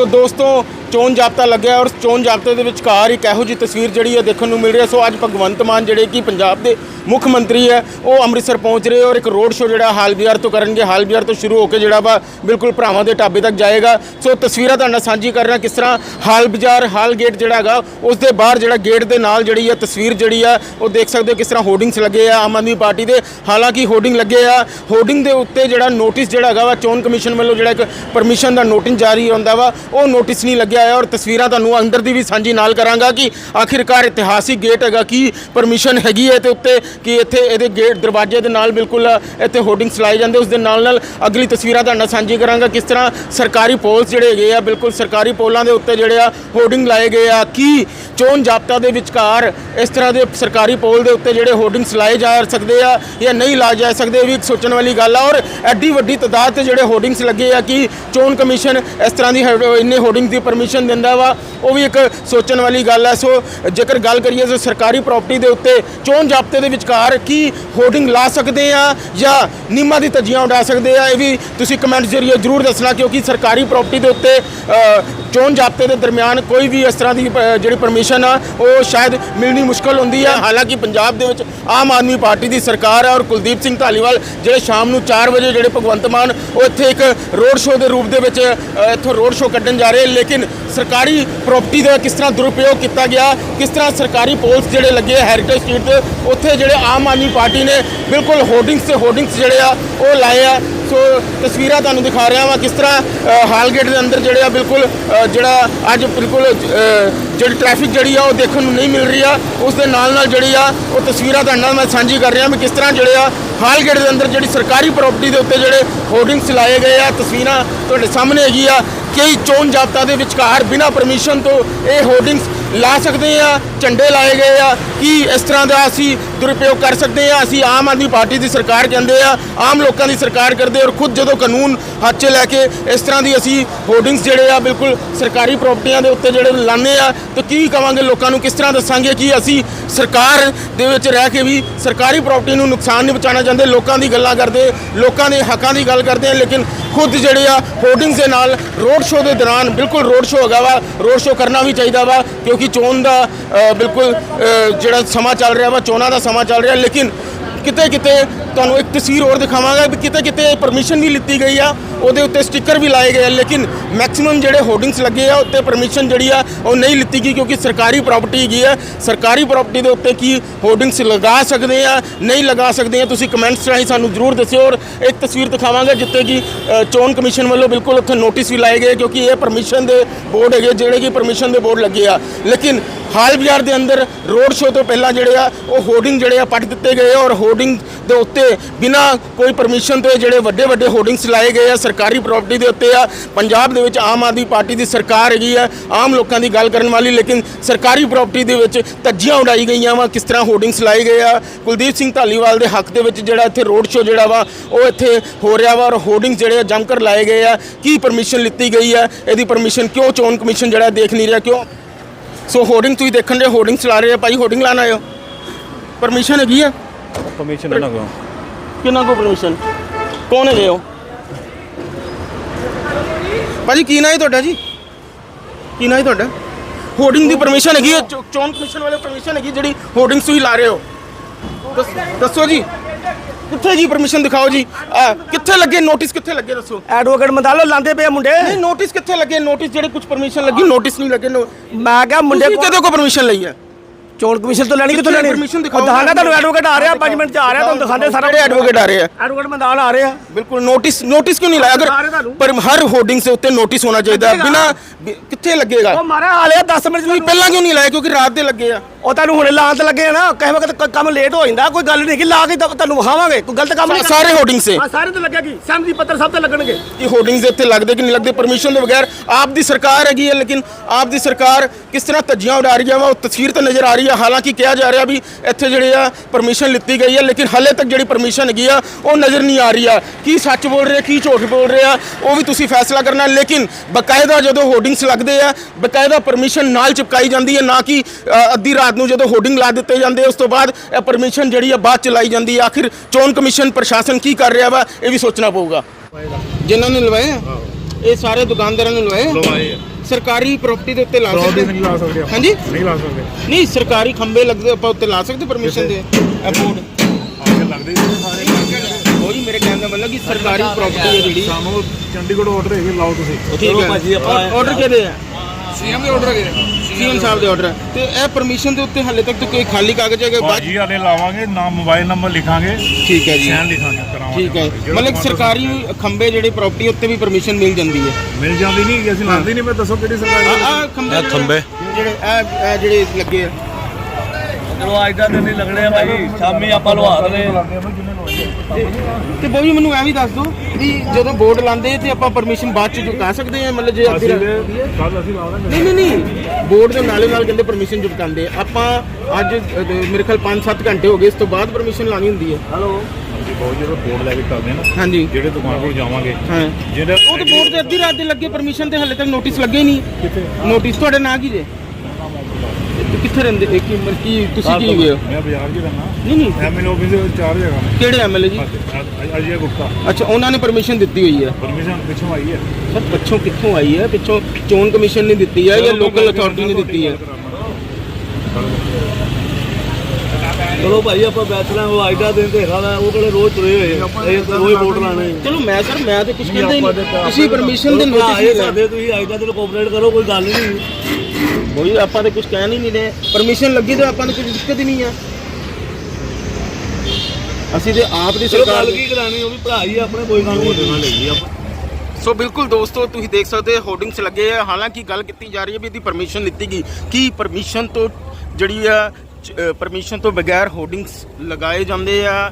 ਸੋ ਦੋਸਤੋ ਚੋਣ ਜਾਬਤਾ ਲੱਗਿਆ ਔਰ ਚੋਣ ਜਾਬਤੇ ਦੇ ਵਿਚਕਾਰ ਇੱਕ ਇਹੋ ਜਿਹੀ ਤਸਵੀਰ ਜਿਹੜੀ ਹੈ ਦੇਖਣ ਨੂੰ ਮਿਲ ਰਹੀ ਹੈ। ਸੋ ਅੱਜ ਭਗਵੰਤ ਮਾਨ ਜਿਹੜੇ ਕਿ ਪੰਜਾਬ ਦੇ ਮੁੱਖ ਮੰਤਰੀ ਹੈ, ਉਹ ਅੰਮ੍ਰਿਤਸਰ ਪਹੁੰਚ ਰਹੇ ਔਰ ਇੱਕ ਰੋਡ ਸ਼ੋਅ ਜਿਹੜਾ ਹਾਲ ਬਾਜ਼ਾਰ ਤੋਂ ਕਰਨਗੇ। ਹਾਲ ਬਾਜ਼ਾਰ ਤੋਂ ਸ਼ੁਰੂ ਹੋ ਕੇ ਜਿਹੜਾ ਵਾ ਬਿਲਕੁਲ ਭਰਾਵਾਂ ਦੇ ਢਾਬੇ ਤੱਕ ਜਾਏਗਾ। ਸੋ ਤਸਵੀਰਾਂ ਤੁਹਾਡੇ ਨਾਲ ਸਾਂਝੀ ਕਰ ਰਿਹਾ ਕਿਸ ਤਰ੍ਹਾਂ ਹਾਲ ਬਾਜ਼ਾਰ ਹਾਲ ਗੇਟ ਜਿਹੜਾ ਹੈਗਾ, ਉਸ ਦੇ ਬਾਹਰ ਜਿਹੜਾ ਗੇਟ ਦੇ ਨਾਲ ਜਿਹੜੀ ਹੈ ਤਸਵੀਰ ਜਿਹੜੀ ਆ, ਉਹ ਦੇਖ ਸਕਦੇ ਹੋ ਕਿਸ ਤਰ੍ਹਾਂ ਹੋਰਡਿੰਗਸ ਲੱਗੇ ਆ ਆਮ ਆਦਮੀ ਪਾਰਟੀ ਦੇ। ਹਾਲਾਂਕਿ ਹੋਰਡਿੰਗ ਲੱਗੇ ਆ। ਹੋਰਡਿੰਗ ਦੇ ਉੱਤੇ ਜਿਹੜਾ ਨੋਟਿਸ ਜਿਹੜਾ ਹੈਗਾ ਵਾ, ਚੋਣ ਕਮਿਸ਼ਨ ਵੱਲੋਂ ਜਿਹੜਾ ਇੱਕ ਪਰਮਿਸ਼ਨ ਦਾ ਨੋਟਿਸ ਜਾਰੀ ਹੁੰਦਾ ਵਾ, ਉਹ ਨੋਟਿਸ ਨਹੀਂ ਲੱਗਿਆ। ਹੋਇਆ ਔਰ ਤਸਵੀਰਾਂ ਤੁਹਾਨੂੰ ਅੰਦਰ ਦੀ ਵੀ ਸਾਂਝੀ ਨਾਲ ਕਰਾਂਗਾ ਕਿ ਆਖਿਰਕਾਰ ਇਤਿਹਾਸਿਕ ਗੇਟ ਹੈਗਾ ਕੀ ਪਰਮਿਸ਼ਨ ਹੈਗੀ ਹੈ ਤੇ ਉੱਤੇ ਕਿ ਇੱਥੇ ਇਹਦੇ ਗੇਟ ਦਰਵਾਜ਼ੇ ਦੇ ਨਾਲ ਬਿਲਕੁਲ ਇੱਥੇ ਹੋਰਡਿੰਗਸ ਲਾਏ ਜਾਂਦੇ, ਉਸ ਦੇ ਨਾਲ ਨਾਲ ਅਗਲੀ ਤਸਵੀਰਾਂ ਤੁਹਾਡੇ ਨਾਲ ਸਾਂਝੀ ਕਰਾਂਗਾ ਕਿਸ ਤਰ੍ਹਾਂ ਸਰਕਾਰੀ ਪੋਲਸ ਜਿਹੜੇ ਹੈਗੇ ਆ, ਬਿਲਕੁਲ ਸਰਕਾਰੀ ਪੋਲਾਂ ਦੇ ਉੱਤੇ ਜਿਹੜੇ ਆ ਹੋਰਡਿੰਗ ਲਾਏ ਗਏ ਆ, ਕੀ ਚੋਣ ਜਾਬਤਾ ਦੇ ਵਿਚਕਾਰ ਇਸ ਤਰ੍ਹਾਂ ਦੇ ਸਰਕਾਰੀ ਪੋਲ ਦੇ ਉੱਤੇ ਜਿਹੜੇ ਹੋਰਡਿੰਗਸ ਲਾਏ ਜਾ ਸਕਦੇ ਆ ਜਾਂ ਨਹੀਂ ਲਾਏ ਜਾ ਸਕਦੇ, ਇਹ ਵੀ ਇੱਕ ਸੋਚਣ ਵਾਲੀ ਗੱਲ ਆ ਔਰ ਐਡੀ ਵੱਡੀ ਤਦਾਦ ਤੇ ਜਿਹੜੇ ਹੋਰਡਿੰਗਸ ਲੱਗੇ ਆ ਕਿ ਚੋਣ ਕਮਿਸ਼ਨ ਇਸ ਤਰ੍ਹਾਂ ਦੀ ਹੈ- ਇੰਨੇ ਹੋਰਡਿੰਗ ਦੀ ਪਰਮਿਸ਼ਨ ਦਿੰਦਾ ਵਾ, ਉਹ ਵੀ ਇੱਕ ਸੋਚਣ ਵਾਲੀ ਗੱਲ ਹੈ ਸੋ ਜੇਕਰ ਗੱਲ ਕਰੀਏ ਸੋ ਸਰਕਾਰੀ ਪ੍ਰਾਪਰਟੀ ਦੇ ਉੱਤੇ, ਚੋਣ ਜਾਬਤੇ ਦੇ ਵਿਚਕਾਰ ਕੀ ਹੋਰਡਿੰਗ ਲਾ ਸਕਦੇ ਆ ਜਾਂ ਨਿਯਮਾਂ ਦੀ ਧੱਜੀਆਂ ਉਡਾ ਸਕਦੇ ਆ, ਇਹ ਵੀ ਤੁਸੀਂ ਕਮੈਂਟ ਜ਼ਰੀਏ ਜਰੂਰ ਦੱਸਣਾ, ਕਿਉਂਕਿ ਸਰਕਾਰੀ ਪ੍ਰਾਪਰਟੀ ਦੇ ਉੱਤੇ ਚੋਣ ਜਾਬਤੇ ਦੇ ਦਰਮਿਆਨ ਕੋਈ ਵੀ ਇਸ ਤਰ੍ਹਾਂ ਦੀ ਜਿਹੜੀ ਪਰਮਿਸ਼ਨ ਆ, ਉਹ ਸ਼ਾਇਦ ਮਿਲਣੀ ਮੁਸ਼ਕਲ ਹੁੰਦੀ ਆ। ਹਾਲਾਂਕਿ ਪੰਜਾਬ ਦੇ ਵਿੱਚ ਆਮ ਆਦਮੀ ਪਾਰਟੀ ਦੀ ਸਰਕਾਰ ਹੈ ਔਰ ਕੁਲਦੀਪ ਸਿੰਘ ਧਾਲੀਵਾਲ ਜਿਹੜੇ ਸ਼ਾਮ ਨੂੰ 4 ਵਜੇ ਜਿਹੜੇ ਭਗਵੰਤ ਮਾਨ, ਉਹ ਇੱਥੇ ਇੱਕ ਰੋਡ ਸ਼ੋਅ ਦੇ ਰੂਪ ਦੇ ਵਿੱਚ ਇੱਥੋਂ ਰੋਡ ਸ਼ੋਅ ਕੱਢਣ ਜਾ ਰਹੇ, ਲੇਕਿਨ ਸਰਕਾਰੀ ਪ੍ਰਾਪਰਟੀ ਦਾ ਕਿਸ ਤਰ੍ਹਾਂ ਦੁਰਉਪਯੋਗ ਕੀਤਾ ਗਿਆ, ਕਿਸ ਤਰ੍ਹਾਂ ਸਰਕਾਰੀ ਪੋਲਸ ਜਿਹੜੇ ਲੱਗੇ ਹੈਰੀਟੇਜ ਸਟਰੀਟ ਤੇ ਉੱਥੇ ਜਿਹੜੇ ਆਮ ਆਦਮੀ ਪਾਰਟੀ ਨੇ ਬਿਲਕੁਲ ਹੋਰਡਿੰਗਸ ਤੇ ਹੋਰਡਿੰਗਸ ਜਿਹੜੇ ਆ, ਉਹ ਲਾਏ ਆ। ਸੋ ਤਸਵੀਰਾਂ ਤੁਹਾਨੂੰ ਦਿਖਾ ਰਿਹਾ ਵਾਂ ਕਿਸ ਤਰ੍ਹਾਂ ਅ, ਹਾਲ ਗੇਟ ਦੇ ਅੰਦਰ ਜਿਹੜੇ ਆ ਬਿਲਕੁਲ ਜਿਹੜਾ ਅੱਜ ਬਿਲਕੁਲ ਜਿਹੜੀ ਟ੍ਰੈਫਿਕ ਜਿਹੜੀ ਆ ਉਹ ਦੇਖਣ ਨੂੰ ਨਹੀਂ ਮਿਲ ਰਹੀ ਆ। ਉਸ ਦੇ ਨਾਲ ਨਾਲ ਜਿਹੜੀ ਆ ਉਹ ਤਸਵੀਰਾਂ ਤੁਹਾਡੇ ਨਾਲ ਮੈਂ ਸਾਂਝੀ ਕਰ ਰਿਹਾ ਵੀ ਕਿਸ ਤਰ੍ਹਾਂ ਜਿਹੜੇ ਆ ਹਾਲ ਗੇਟ ਦੇ ਅੰਦਰ ਜਿਹੜੀ ਸਰਕਾਰੀ ਪ੍ਰਾਪਰਟੀ ਦੇ ਉੱਤੇ ਜਿਹੜੇ ਹੋਰਡਿੰਗਸ ਲਾਏ ਗਏ ਆ। ਤਸਵੀਰਾਂ ਤੁਹਾਡੇ ਸਾਹਮਣੇ ਹੈਗੀ ਆ ਕਈ ਚੋਣ ਜਾਬਤਾ ਦੇ ਵਿਚਕਾਰ ਬਿਨਾਂ ਪਰਮਿਸ਼ਨ ਤੋਂ ਇਹ ਹੋਰਡਿੰਗਸ ਲਾ ਸਕਦੇ ਆ, ਝੰਡੇ ਲਾਏ ਗਏ ਆ, ਕੀ ਇਸ ਤਰ੍ਹਾਂ ਦਾ ਅਸੀਂ ਦੁਰਉਪਯੋਗ ਕਰ ਸਕਦੇ ਆ? ਅਸੀਂ ਆਮ ਆਦਮੀ ਪਾਰਟੀ ਦੀ ਸਰਕਾਰ ਕਹਿੰਦੇ ਆ, ਆਮ ਲੋਕਾਂ ਦੀ ਸਰਕਾਰ ਕਰਦੇ ਔਰ ਖੁਦ ਜਦੋਂ ਕਾਨੂੰਨ ਹੱਥ 'ਚ ਲੈ ਕੇ ਇਸ ਤਰ੍ਹਾਂ ਦੀ ਅਸੀਂ ਹੋਰਡਿੰਗਸ ਜਿਹੜੇ ਆ, ਬਿਲਕੁਲ ਸਰਕਾਰੀ ਪ੍ਰਾਪਰਟੀਆਂ ਦੇ ਉੱਤੇ ਜਿਹੜੇ ਲਾਉਂਦੇ ਆ, ਤਾਂ ਕੀ ਕਵਾਂਗੇ ਲੋਕਾਂ ਨੂੰ, ਕਿਸ ਤਰ੍ਹਾਂ ਦੱਸਾਂਗੇ ਕਿ ਅਸੀਂ ਸਰਕਾਰ ਦੇ ਵਿੱਚ ਰਹਿ ਕੇ ਵੀ ਸਰਕਾਰੀ ਪ੍ਰਾਪਰਟੀ ਨੂੰ ਨੁਕਸਾਨ ਨਹੀਂ ਪਹੁੰਚਾਉਣਾ ਚਾਹੁੰਦੇ? ਲੋਕਾਂ ਦੀ ਗੱਲਾਂ ਕਰਦੇ, ਲੋਕਾਂ ਦੇ ਹੱਕਾਂ ਦੀ ਗੱਲ ਕਰਦੇ ਆ, ਲੇਕਿਨ ਖੁਦ ਜਿਹੜੇ ਆ ਹੋਰਡਿੰਗਸ ਦੇ ਨਾਲ ਰੋਡ ਸ਼ੋਅ ਦੇ ਦੌਰਾਨ ਬਿਲਕੁਲ ਰੋਡ ਸ਼ੋਅ ਹੈਗਾ ਵਾ ਰੋਡ ਸ਼ੋਅ ਕਰਨਾ ਵੀ ਚਾਹੀਦਾ ਵਾ, ਕਿਉਂਕਿ ਚੋਣ ਦਾ ਬਿਲਕੁਲ ਜਿਹੜਾ ਸਮਾਂ ਚੱਲ ਰਿਹਾ ਵਾ, ਚੋਣਾਂ ਦਾ ਸਮਾਂ ਚੱਲ ਰਿਹਾ, ਲੇਕਿਨ ਕਿਤੇ ਕਿਤੇ ਤੁਹਾਨੂੰ ਇੱਕ ਤਸਵੀਰ ਹੋਰ ਦਿਖਾਵਾਂਗਾ ਵੀ ਕਿਤੇ ਕਿਤੇ ਪਰਮਿਸ਼ਨ ਵੀ ਲਿੱਤੀ ਗਈ ਆ, ਉਹਦੇ ਉੱਤੇ ਸਟicker ਵੀ ਲਾਏ ਗਏ ਆ, ਲੇਕਿਨ ਮੈਕਸਿਮਮ ਜਿਹੜੇ ਹੋਰਡਿੰਗਸ ਲੱਗੇ ਆ, ਉੱਤੇ ਪਰਮਿਸ਼ਨ ਜਿਹੜੀ ਆ, ਉਹ ਨਹੀਂ ਲਿੱਤੀ ਗਈ ਕਿਉਂਕਿ ਸਰਕਾਰੀ ਪ੍ਰਾਪਰਟੀ ਹੈਗੀ ਆ। ਸਰਕਾਰੀ ਪ੍ਰਾਪਰਟੀ ਦੇ ਉੱਤੇ ਕੀ ਹੋਰਡਿੰਗਸ ਲਗਾ ਸਕਦੇ ਆ, ਨਹੀਂ ਲਗਾ ਸਕਦੇ ਆ, ਤੁਸੀਂ ਕਮੈਂਟਸ ਰਾਹੀਂ ਸਾਨੂੰ ਜ਼ਰੂਰ ਦੱਸਿਓ ਔਰ ਇੱਕ ਤਸਵੀਰ ਦਿਖਾਵਾਂਗੇ ਜਿੱਤੇ ਕਿ ਚੋਣ ਕਮਿਸ਼ਨ ਵੱਲੋਂ ਬਿਲਕੁਲ ਉੱਥੇ ਨੋਟਿਸ ਵੀ ਲਾਏ ਗਏ ਕਿਉਂਕਿ ਇਹ ਪਰਮਿਸ਼ਨ ਦੇ ਬੋਰਡ ਹੈਗੇ, ਜਿਹੜੇ ਕਿ ਪਰਮਿਸ਼ਨ ਦੇ ਬੋਰਡ ਲੱਗੇ ਆ। ਲੇਕਿਨ ਹਾਲ ਬਾਜ਼ਾਰ ਦੇ ਅੰਦਰ ਰੋਡ ਸ਼ੋਅ ਤੋਂ ਪਹਿਲਾਂ ਜਿਹੜੇ ਆ, ਉਹ ਹੋਰਡਿੰਗ ਜਿਹੜੇ ਆ ਪੱਟ ਦਿੱਤੇ ਗਏ ਆ ਔਰ ਹੋਰਡਿੰਗ ਦੇ ਉੱਤੇ ਬਿਨਾਂ ਕੋਈ ਪਰਮਿਸ਼ਨ ਤੋਂ ਜਿਹੜੇ ਵੱਡੇ ਵੱਡੇ ਹੋਰਡਿੰਗਸ ਲਾਏ ਗਏ ਆ, ਸਰਕਾਰੀ ਪ੍ਰਾਪਰਟੀ ਦੇ ਉੱਤੇ ਆ, ਪੰਜਾਬ ਦੇ ਵਿੱਚ ਆਮ ਆਦਮੀ ਪਾਰਟੀ ਦੀ ਸਰਕਾਰ ਹੈਗੀ ਆ, ਆਮ ਲੋਕਾਂ ਦੀ ਗੱਲ ਕਰਨ ਵਾਲੀ, ਲੇਕਿਨ ਸਰਕਾਰੀ ਪ੍ਰਾਪਰਟੀ ਦੇ ਵਿੱਚ ਧੱਜੀਆਂ ਉਡਾਈ ਗਈਆਂ ਵਾ, ਕਿਸ ਤਰ੍ਹਾਂ ਹੋਰਡਿੰਗਸ ਲਾਏ ਗਏ ਆ। ਕੁਲਦੀਪ ਸਿੰਘ ਧਾਲੀਵਾਲ ਦੇ ਹੱਕ ਦੇ ਵਿੱਚ ਜਿਹੜਾ ਇੱਥੇ ਰੋਡ ਸ਼ੋਅ ਜਿਹੜਾ ਵਾ, ਉਹ ਇੱਥੇ ਹੋ ਰਿਹਾ ਵਾ ਔਰ ਹੋਰਡਿੰਗਸ ਜਿਹੜੇ ਆ ਜੰਮ ਕਰ ਲਾਏ ਗਏ ਆ। ਕੀ ਪਰਮਿਸ਼ਨ ਲਿੱਤੀ ਗਈ ਆ? ਇਹਦੀ ਪਰਮਿਸ਼ਨ ਕਿਉਂ ਚੋਣ ਕਮਿਸ਼ਨ ਜਿਹੜਾ ਦੇਖ ਨਹੀਂ ਰਿਹਾ ਕਿਉਂ? ਸੋ ਹੋਰਡਿੰਗ ਤੁਸੀਂ ਦੇਖਣ ਦੇ ਹੋਰਡਿੰਗ ਚਲਾ ਰਹੇ ਆ, ਭਾਈ ਹੋਰਡਿੰਗ ਲਾਣ ਆਇਓ ਪਰਮਿਸ਼ਨ ਹੈਗੀ ਆ? ਪਰਮਿਸ਼ਨ ਇਹਨਾਂ ਕੋਲ ਕਿੰਨਾ ਕੋ ਪਰਮਿਸ਼ਨ ਕੌਣ ਹੈਗੇ ਹੋ ਭਾਜੀ ਕੀ ਨਾਂ ਹੈ ਤੁਹਾਡਾ ਜੀ? ਕੀ ਨਾਂ ਹੈ ਤੁਹਾਡਾ? ਹੋਰਡਿੰਗ ਦੀ ਪਰਮਿਸ਼ਨ ਹੈਗੀ ਹੈ ਚੋ- ਚੋਣ ਕਮਿਸ਼ਨ ਵਾਲੇ ਪਰਮਿਸ਼ਨ ਹੈਗੀ ਜਿਹੜੀ ਹੋਰਡਿੰਗਸ ਤੁਸੀਂ ਲਾ ਰਹੇ ਹੋ। ਦੱਸ- ਦੱਸੋ ਜੀ। ਕਿੱਥੇ ਜੀ ਪਰਮਿਸ਼ਨ ਦਿਖਾਓ ਜੀ? ਆਹ, ਕਿੱਥੇ ਲੱਗੇ? ਨੋਟਿਸ ਕਿੱਥੇ ਲੱਗੇ ਦੱਸੋ? ਐਡਵੋਕੇਟ ਮੰਦਾਲੋ ਲਾਂਦੇ ਪਏ ਆ ਮੁੰਡੇ। ਨਹੀਂ ਨੋਟਿਸ ਕਿੱਥੇ ਲੱਗੇ? ਨੋਟਿਸ ਜਿਹੜੇ ਕੁਝ ਪਰਮਿਸ਼ਨ ਲੱਗੀ ਨੋਟਿਸ ਨਹੀਂ ਲੱਗੇ ਨੋ- ਮੈਂ ਕਿਹਾ ਮੁੰਡੇ ਤੁਸੀਂ ਕੋ ਪਰਮਿਸ਼ਨ ਲਈ ਹੈ? ਚੋਣ ਕਮਿਸ਼ਨ ਤੋਂ ਲੈਣੀ ਕਿੱਥੋਂ ਲੈਣੀ? permission ਦਿਖਾਓ। ਦਿਖਾਣਾ ਤੁਹਾਨੂੰ ਐਡਵੋਕੇਟ ਆ ਰਿਹਾ 5 ਮਿੰਟ ਚ ਆ ਰਿਹਾ ਤੁਹਾਨੂੰ ਦਿਖਾਉਂਦੇ ਸਾਰਾ ਕਿਹੜੇ ਐਡਵੋਕੇਟ ਆ ਰਹੇ ਆ? ਐਡਵੋਕੇਟ ਮੰਦਾਲ ਆ ਰਹੇ ਆ। ਬਿਲਕੁਲ ਨੋਟਿਸ ਨੋਟਿਸ ਕਿਉਂ ਨਹੀਂ ਲਾਇਆ? ਅਗਰ। ਪਰ ਹਰ ਹੋਰਡਿੰਗ ਸੇ ਉੱਤੇ ਨੋਟਿਸ ਹੋਣਾ ਚਾਹੀਦਾ। ਬਿਨਾ ਕਿੱਥੇ ਲੱਗੇਗਾ? ਉਹ ਮਾਰਾ ਲਿਆ 10 ਮਿੰਟ ਚ ਪਹਿਲਾਂ ਕਿਉਂ ਨਹੀਂ ਲਾਇਆ? ਕਿਉਂਕਿ ਰਾਤ ਦੇ ਲੱਗੇ ਆ। ਉਹ ਤੁਹਾਨੂੰ ਹੁਣੇ ਲਾਉਣ ਤੇ ਲੱਗੇ ਆ ਨਾ ਕਹੇ ਵਕਤ ਕ- ਕੰਮ ਲੇਟ ਹੋ ਜਾਂਦਾ ਕੋਈ ਗੱਲ ਨਹੀਂ ਕਿ ਲਾ ਕੇ ਤਾਂ ਤੁਹਾਨੂੰ ਵਿਖਾਵਾਂਗੇ ਕੋਈ ਗਲਤ ਕੰਮ ਨਹੀਂ ਸਾਰੇ ਹੋਰਡਿੰਗ ਸੇ ਹਾਂ ਸਾਰੇ ਤੇ ਲੱਗੇਗੀ ਸਹਿਮਤੀ ਪੱਤਰ ਸਭ ਤੇ ਲੱਗਣਗੇ। ਕਿ ਹੋਰਡਿੰਗਸ ਦੇ ਉੱਤੇ ਲੱਗਦੇ ਕਿ ਨਹੀਂ ਲੱਗਦੇ ਪਰਮਿਸ਼ਨ ਦੇ ਬਗੈਰ ਆਪ ਦੀ ਸਰਕਾਰ ਹੈਗੀ ਹੈ ਲੇਕਿਨ ਆਪ ਦੀ ਸਰਕਾਰ ਕਿਸ ਤਰ੍ਹਾਂ ਧੱਜੀਆਂ ਉਡਾ ਰਹੀ ਹੈ ਵਾ ਉਹ ਤਸਵੀਰ ਤਾਂ ਨਜ਼ਰ ਆ ਰਹੀ ਹੈ ਹਾਲਾਂਕਿ ਕਿਹਾ ਜਾ ਰਿਹਾ ਵੀ ਇੱਥੇ ਜਿਹੜੇ ਆ ਪਰਮਿਸ਼ਨ ਲਿੱਤੀ ਗਈ ਹੈ ਲੇਕਿਨ ਹਾਲੇ ਤੱਕ ਜਿਹੜੀ ਪਰਮਿਸ਼ਨ ਹੈਗੀ ਆ ਉਹ ਨਜ਼ਰ ਨਹੀਂ ਆ ਰਹੀ ਆ। ਕੀ ਸੱਚ ਬੋਲ ਰਹੇ ਕੀ ਝੂਠ ਬੋਲ ਰਹੇ ਆ ਉਹ ਵੀ ਤੁਸੀਂ ਫੈਸਲਾ ਕਰਨਾ ਲੇਕਿਨ ਬਕਾਇਦਾ ਜਦੋਂ ਹੋਰਡਿੰਗਸ ਲੱਗਦੇ ਆ ਬਕਾਇਦਾ ਪਰਮਿਸ਼ਨ ਨਾਲ ਚਿਪਕਾਈ ਜਾਂਦੀ ਹੈ ਨਾ ਕਿ ਅ, ਅੱਧੀ ਰਾਤ ਨੂੰ ਜਦੋਂ ਹੋਰਡਿੰਗ ਲਾ ਦਿੱਤੇ ਜਾਂਦੇ ਉਸ ਤੋਂ ਬਾਅਦ ਇਹ ਪਰਮਿਸ਼ਨ ਜਿਹੜੀ ਆ ਬਾਅਦ ਚ ਲਾਈ ਜਾਂਦੀ ਹੈ ਆਖਿਰ ਚੋਣ ਕਮਿਸ਼ਨ ਪ੍ਰਸ਼ਾਸਨ ਕੀ ਕਰ ਰਿਹਾ ਵਾ ਇਹ ਵੀ ਸੋਚਣਾ ਪਊਗਾ। ਜਿਨ੍ਹਾਂ ਨੇ ਲਵਾਏ ਆ? ਇਹ ਸਾਰੇ ਦੁਕਾਨਦਾਰਾਂ ਨੇ ਲਵਾਏ ਆ? ਲਵਾਏ ਆ। ਸਰਕਾਰੀ ਪ੍ਰਾਪਰਟੀ ਦੇ ਉੱਤੇ ਲਾ ਸਕਦੇ? ਨਹੀਂ ਲਾ ਸਕਦੇ ਆਪਾਂ। ਹਾਂਜੀ? ਨਹੀਂ ਲਾ ਸਕਦੇ। ਨਹੀਂ ਸਰਕਾਰੀ ਖੰਭੇ ਲੱਗਦੇ ਆਪਾਂ ਉੱਤੇ ਲਾ ਸਕਦੇ ਪਰਮਿਸ਼ਨ ਦੇ? ਇਹ ਬੋਰਡ ਆਗੇ ਲੱਗਦੇ ਜੀ ਸਾਰੇ। ਉਹੀ ਮੇਰੇ ਕਹਿਣ ਦਾ ਮਤਲਬ ਕਿ ਸਰਕਾਰੀ ਪ੍ਰਾਪਰਟੀ ਹੈ ਜਿਹੜੀ। ਸਾਨੂੰ ਚੰਡੀਗੜ੍ਹ ਆਰਡਰ ਹੈਗੇ ਲਾਓ ਤੁਸੀਂ। ਠੀਕ ਹੈ। ਭਾਜੀ ਆਪਾਂ ਆਰਡਰ ਕਿਹਦੇ ਆ? ਸੀਐਮ ਦੇ ਆਰਡਰ ਹੈਗੇ। ਸੀਐਮ ਸਾਹਿਬ ਦੇ ਆਰਡਰ ਤੇ ਇਹ ਪਰਮਿਸ਼ਨ ਦੇ ਉੱਤੇ ਹਾਲੇ ਤੱਕ ਤਾਂ ਕੋਈ ਖਾਲੀ ਕਾਗਜ਼ ਹੈਗਾ? ਬਾਜੀ ਵਾਲੇ ਲਾਵਾਂਗੇ ਨਾ ਮੋਬਾਈਲ ਨੰਬਰ ਲਿਖਾਂਗੇ ਠੀਕ ਹੈ ਜੀ। ਸੈਨ ਲਿਖਾਂਗੇ ਕਰਾਵਾਂਗੇ ਠੀਕ ਹੈ। ਮਤਲਬ ਸਰਕਾਰੀ ਖੰਭੇ ਜਿਹੜੇ ਪ੍ਰਾਪਰਟੀ ਉੱਤੇ ਵੀ ਪਰਮਿਸ਼ਨ ਮਿਲ ਜਾਂਦੀ ਹੈ। ਮਿਲ ਜਾਂਦੀ ਨਹੀਂ ਅਸੀਂ ਲਾਉਂਦੇ ਨਹੀਂ ਮੈਂ ਦੱਸੋ ਕਿਹੜੀ ਸਰਕਾਰ ਆ ਖੰਭੇ। ਜਿਹੜੇ ਇਹ ਇਹ ਜਿਹੜੇ ਲੱਗੇ ਆ। ਚਲੋ ਅੱਜ ਦਾ ਦਿਨ ਹੀ ਲੱਗਣੇ ਆ ਭਾਈ। ਸ਼ਾਮੀ ਆਪਾਂ ਲਵਾ ਦਨੇ ਲਾਉਂਦੇ ਆ ਨਾ ਜਿੰਨੇ ਲਾਉਂਦੇ ਤੇ ਬੋਈ ਮੈਨੂੰ ਐ ਵੀ ਦੱਸ ਦਿਓ ਵੀ ਜਦੋਂ ਬੋਰਡ ਲਾਉਂਦੇ ਤੇ ਆਪਾਂ ਪਰਮਿਸ਼ਨ ਬਾਅਦ ਚ ਚੁਕਾ ਸਕਦੇ ਆ ਮਤਲਬ ਜੇ ਆ। ਅੱਧੀ ਅਸੀਂ ਰਾਤ- ਕੱਲ ਅਸੀਂ ਲਾ ਦਾਂਗੇ ਨਹੀਂ ਨਹੀਂ ਨਹੀਂ। ਬੋਰਡ ਦੇ ਨਾਲੇ ਨਾਲ ਕਹਿੰਦੇ ਪਰਮਿਸ਼ਨ ਚੁਕਾਉਂਦੇ ਆ। ਆਪਾਂ ਅੱਜ ਅ, ਮੇਰੇ ਖਿਆਲ 5-7 ਘੰਟੇ ਹੋ ਗਏ ਇਸ ਤੋਂ ਬਾਅਦ ਪਰਮਿਸ਼ਨ ਲਾਣੀ ਹੁੰਦੀ ਹੈ ਹਲੋ? ਅਸੀਂ ਬਹੁਤ ਜਿਹੜਾ ਬੋਰਡ ਲੈ ਕੇ ਚੱਲਦੇ ਆ ਨਾ ਹਾਂਜੀ। ਜਿਹੜੇ ਦੁਕਾਨ ਕੋਲ ਜਾਵਾਂਗੇ ਹਾਂ। ਜਿਹੜੇ ਉਹ ਤੇ ਬੋਰਡ ਤੇ ਅੱਧੀ ਰਾਤ ਦੇ ਲੱਗੇ ਪਰਮਿਸ਼ਨ ਤੇ ਹਲੇ ਤੱਕ ਨੋਟਿਸ ਲੱਗੇ ਹੀ ਨਹੀਂ। ਕਿੱਥੇ? ਨੋਟਿਸ ਤੁਹਾਡੇ ਨਾਂ ਕੀ ਜੇ? ਤੇ ਕਿੱਥੇ ਰਹਿੰਦੇ? ਇਹ ਕੀ ਮਰ- ਕੀ ਤੁਸੀਂ ਕੀ ਗਏ ਹੋ? ਮੈਂ ਬਾਜ਼ਾਰ 'ਚ ਰਹਿਣਾ ਨਹੀਂ ਨਹੀਂ। ਐਮਐਨ ਆਫਿਸ ਦੇ ਚਾਰ ਜਗ੍ਹਾ ਨੇ। ਕਿਹੜੇ ਐਮਐਲਏ ਜੀ? ਅਜੇ ਗੁਪਤਾ। ਅੱਛਾ ਉਹਨਾਂ ਨੇ ਪਰਮਿਸ਼ਨ ਦਿੱਤੀ ਹੋਈ ਹੈ। ਪਰਮਿਸ਼ਨ ਪਿੱਛੋਂ ਆਈ ਹੈ। ਸਰ ਪਿੱਛੋਂ ਕਿੱਥੋਂ ਆਈ ਹੈ? ਪਿੱਛੋਂ ਚੋਣ ਕਮਿਸ਼ਨ ਨੇ ਦਿੱਤੀ ਹੈ ਜਾਂ ਲੋਕਲ ਅਥਾਰਟੀ ਨੇ ਦਿੱਤੀ ਹੈ? ਚਲੋ ਭਾਈ ਆਪਾਂ ਬੈਠਣਾ ਉਹ ਅੱਜ ਦਾ ਹੈਗਾ ਵਾ, ਉਹ ਕਿਹੜੇ ਰੋਜ਼ ਤੁਰੇ ਹੋਏ ਆ। ਇਹ ਤਾਂ ਰੋਜ਼ ਵੋਟ ਲਾਣੇ ਚਲੋ ਮੈਂ ਸਰ ਮੈਂ ਤੇ ਕੁਝ ਕਹਿੰਦਾ ਹੀ ਨਹੀਂ। ਤੁਸੀਂ ਪਰਮਿਸ਼ਨ ਦੇ ਨੋਟਿਸ ਸਾਡੇ ਤੁਸੀਂ ਅੱਜ ਦਾ ਕੋਆਪਰੇਟ ਕਰੋ ਕੋਈ ਗੱਲ ਨਹੀਂ। ਬੋਈ ਆਪਾਂ ਤੇ ਕੁਝ ਕਹਿ ਨਹੀਂ ਰਹੇ। ਪਰਮਿਸ਼ਨ ਲੱਗੀ ਤੇ ਆਪਾਂ ਨੂੰ ਕੋਈ ਦਿੱਕਤ ਹੀ ਨਹੀਂ ਆ। ਅਸੀਂ ਤੇ ਆਪ ਦੀ ਚਲੋ ਸਰਕਾਰ ਗੱਲ ਕੀ ਕਰਾਣੀ ਉਹ ਵੀ ਭਰਾ ਹੀ ਆ ਆਪਣੇ ਕੋਈ ਗੱਲ ਨਹੀਂ। ਸੋ ਬਿਲਕੁਲ ਦੋਸਤੋ ਤੁਸੀਂ ਦੇਖ ਸਕਦੇ ਹੋ ਹੋਰਡਿੰਗਸ ਲੱਗੇ ਆ। ਹਾਲਾਂਕਿ ਗੱਲ ਕੀਤੀ ਜਾ ਰਹੀ ਹੈ ਵੀ ਇਹਦੀ ਪਰਮਿਸ਼ਨ ਦਿੱਤੀ ਗਈ। ਕੀ ਪਰਮਿਸ਼ਨ ਤੋਂ ਜਿਹੜੀ ਆ ਪਰਮਿਸ਼ਨ ਤੋਂ ਬਗੈਰ ਹੋਰਡਿੰਗਸ ਲਗਾਏ ਜਾਂਦੇ ਆ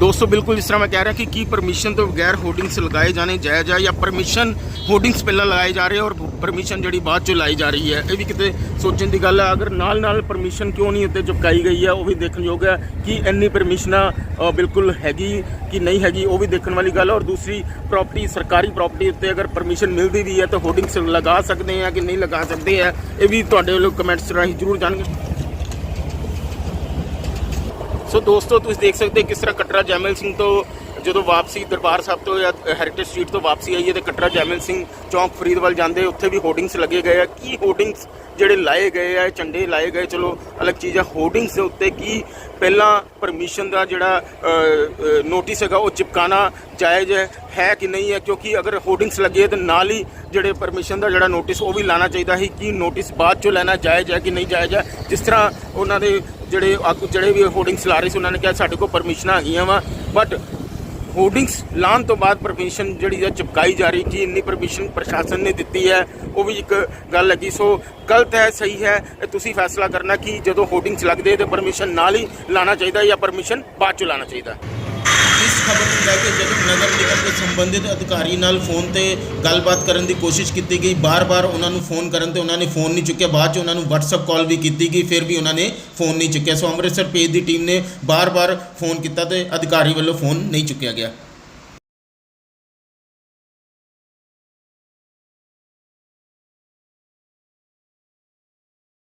ਦੋਸਤੋ, ਬਿਲਕੁਲ ਜਿਸ ਤਰ੍ਹਾਂ ਮੈਂ ਕਹਿ ਰਿਹਾ ਕਿ ਕੀ ਪਰਮਿਸ਼ਨ ਤੋਂ ਬਗੈਰ ਹੋਰਡਿੰਗਸ ਲਗਾਏ ਜਾਣੇ ਜਾਇਜ਼ ਆ ਜਾਂ ਪਰਮਿਸ਼ਨ ਹੋਰਡਿੰਗਸ ਪਹਿਲਾਂ ਲਗਾਏ ਜਾ ਰਹੇ ਔਰ ਪਰਮਿਸ਼ਨ ਜਿਹੜੀ ਬਾਅਦ 'ਚੋਂ ਲਾਈ ਜਾ ਰਹੀ ਹੈ, ਇਹ ਵੀ ਕਿਤੇ ਸੋਚਣ ਦੀ ਗੱਲ ਹੈ ਅਗਰ ਨਾਲ ਨਾਲ ਪਰਮਿਸ਼ਨ ਕਿਉਂ ਨਹੀਂ ਉੱਤੇ ਚੁਪਕਾਈ ਗਈ ਹੈ ਉਹ ਵੀ ਦੇਖਣਯੋਗ ਹੈ ਕਿ ਇੰਨੀ ਪਰਮਿਸ਼ਨਾਂ ਬਿਲਕੁਲ ਹੈਗੀ ਕਿ ਨਹੀਂ ਹੈਗੀ, ਉਹ ਵੀ ਦੇਖਣ ਵਾਲੀ ਗੱਲ ਔਰ ਦੂਸਰੀ ਪ੍ਰਾਪਰਟੀ ਸਰਕਾਰੀ ਪ੍ਰਾਪਰਟੀ ਉੱਤੇ ਅਗਰ ਪਰਮਿਸ਼ਨ ਮਿਲਦੀ ਵੀ ਹੈ ਤਾਂ ਹੋਰਡਿੰਗਸ ਲਗਾ ਸਕਦੇ ਆ ਕਿ ਨਹੀਂ ਲਗਾ ਸਕਦੇ ਆ, ਇਹ ਵੀ ਤੁਹਾਡੇ ਵੱਲੋਂ ਕਮੈਂਟਸ ਰਾਹੀਂ ਜ਼ਰੂਰ ਜਾਣਗੇ। ਸੋ ਦੋਸਤੋ ਤੁਸੀਂ ਦੇਖ ਸਕਦੇ ਕਿਸ ਤਰ੍ਹਾਂ ਕਟਰਾ ਜੈਮਲ ਸਿੰਘ ਤੋਂ ਜਦੋਂ ਵਾਪਸੀ ਦਰਬਾਰ ਸਾਹਿਬ ਤੋਂ ਜਾਂ ਹੈਰੀਟੇਜ ਸਟਰੀਟ ਤੋਂ ਵਾਪਸੀ ਆਈ ਹੈ ਤੇ ਕਟਰਾ ਜੈਮਲ ਸਿੰਘ ਚੌਂਕ ਫਰੀਦਵਾਲ ਜਾਂਦੇ ਉੱਥੇ ਵੀ ਹੋਰਡਿੰਗਸ ਲੱਗੇ ਗਏ ਆ ਕੀ ਹੋਰਡਿੰਗਸ ਜਿਹੜੇ ਲਾਏ ਗਏ ਆ ਝੰਡੇ ਲਾਏ ਗਏ ਚਲੋ ਅਲੱਗ ਚੀਜ਼ ਹੈ ਹੋਰਡਿੰਗਸ ਦੇ ਉੱਤੇ ਕੀ ਪਹਿਲਾਂ ਪਰਮਿਸ਼ਨ ਦਾ ਜਿਹੜਾ ਨੋਟਿਸ ਹੈਗਾ ਉਹ ਚਿਪਕਾਣਾ ਜਾਇਜ਼ ਹੈ ਹੈ ਕਿ ਨਹੀਂ ਹੈ ਕਿਉਂਕਿ ਅਗਰ ਹੋਰਡਿੰਗਸ ਲੱਗੇ ਤਾਂ ਨਾਲ ਹੀ ਜਿਹੜੇ ਪਰਮਿਸ਼ਨ ਦਾ ਜਿਹੜਾ ਨੋਟਿਸ ਉਹ ਵੀ ਲਾਣਾ ਚਾਹੀਦਾ ਹੈ ਕਿ ਨੋਟਿਸ ਬਾਅਦ ਚੋਂ ਲੈਣਾ ਜਾਇਜ਼ ਹੈ ਕਿ ਨਹੀਂ ਜਾਇਜ਼ ਹੈ ਜਿਸ ਤਰ੍ਹਾਂ ਉਹਨਾਂ ਦੇ ਜਿਹੜੇ ਆਗੂ ਜਿਹੜੇ ਵੀ ਹੋਰਡਿੰਗਸ ਲਾ ਰਹੇ ਸੀ, ਉਹਨਾਂ ਨੇ ਕਿਹਾ ਸਾਡੇ ਕੋਲ ਪਰਮਿਸ਼ਨਾਂ ਹੈਗੀਆਂ ਵਾ। ਬਟ ਹੋਰਡਿੰਗਸ ਲਾਉਣ ਤੋਂ ਬਾਅਦ ਪਰਮਿਸ਼ਨ ਜਿਹੜੀ ਹੈ ਚਿਪਕਾਈ ਜਾ ਰਹੀ ਕਿ ਇੰਨੀ ਪਰਮਿਸ਼ਨ ਪ੍ਰਸ਼ਾਸਨ ਨੇ ਦਿੱਤੀ ਹੈ, ਉਹ ਵੀ ਇੱਕ ਗੱਲ ਹੈਗੀ। ਸੋ ਗਲਤ ਹੈ, ਸਹੀ ਹੈ, ਇਹ ਤੁਸੀਂ ਫੈਸਲਾ ਕਰਨਾ ਕਿ ਜਦੋਂ ਹੋਰਡਿੰਗਸ ਲੱਗਦੇ ਤੇ ਪਰਮਿਸ਼ਨ ਨਾਲ ਹੀ ਲਾਣਾ ਚਾਹੀਦਾ ਜਾਂ ਪਰਮਿਸ਼ਨ ਬਾਅਦ ਚ ਲਾਣਾ ਚਾਹੀਦਾ। ਖਬਰ ਨੂੰ ਲੈ ਕੇ ਜਦੋਂ ਨਗਰ ਨਿਗਮ ਦੇ ਸੰਬੰਧਿਤ ਅਧਿਕਾਰੀ ਨਾਲ ਫੋਨ ਤੇ ਗੱਲਬਾਤ ਕਰਨ ਦੀ ਕੋਸ਼ਿਸ਼ ਕੀਤੀ ਗਈ, ਬਾਰ-ਬਾਰ ਉਹਨਾਂ ਨੂੰ ਫੋਨ ਕਰਨ ਤੇ ਉਹਨਾਂ ਨੇ ਫੋਨ ਨਹੀਂ ਚੁੱਕਿਆ। ਬਾਅਦ 'ਚ ਉਹਨਾਂ ਨੂੰ WhatsApp ਕਾਲ ਵੀ ਕੀਤੀ ਗਈ, ਫਿਰ ਵੀ ਉਹਨਾਂ ਨੇ ਫੋਨ ਨਹੀਂ ਚੁੱਕਿਆ। ਸੋ ਅੰਮ੍ਰਿਤਸਰ ਪੇਜ ਦੀ ਟੀਮ ਨੇ ਬਾਰ-ਬਾਰ ਫੋਨ ਕੀਤਾ ਤੇ ਅਧਿਕਾਰੀ ਵੱਲੋਂ ਫੋਨ ਨਹੀਂ ਚੁੱਕਿਆ ਗਿਆ।